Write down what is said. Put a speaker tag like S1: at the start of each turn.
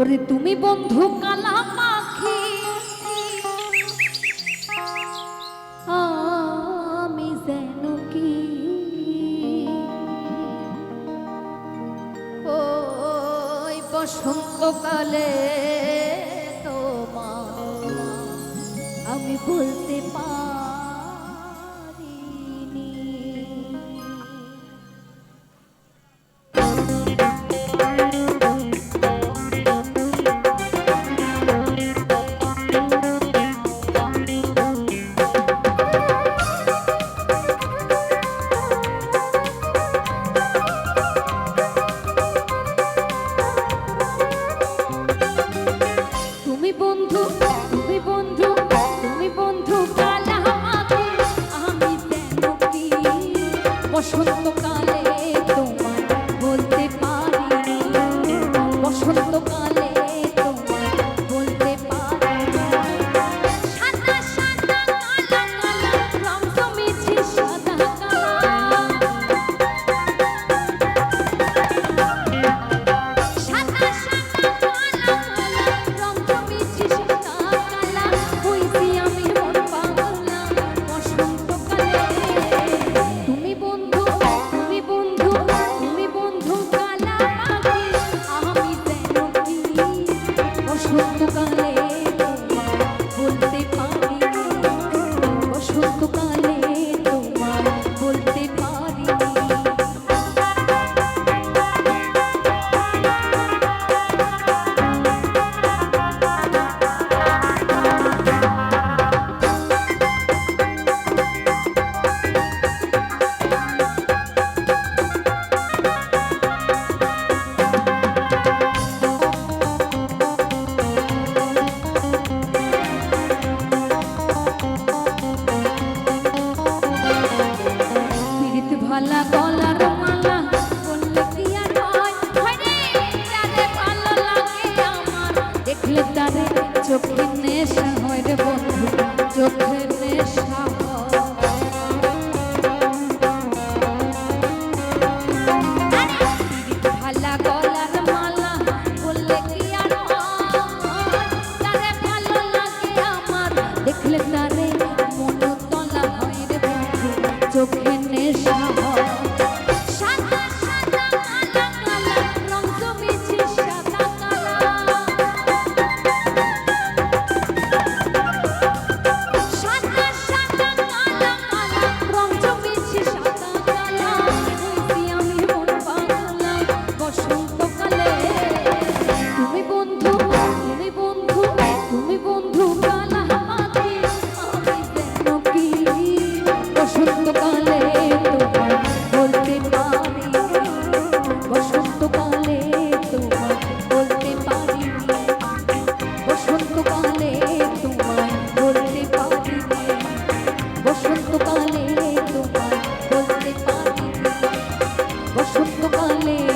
S1: ওরে তুমি বন্ধু কালা পাখি আমি যেন কি? ওই বসন্তকালে তোমার আমি বলতে পারি বসন্তকালে বলতে পারি বসন্তকালে মালা গলার মালা, বললে প্রিয়া নয় হরে তারে ভালো লাগে আমার। দেখলে তারে চোখে নেশা হয় রে বন্ধু, চোখে নেশা তারে মন তলা হয় রে সত্যকালে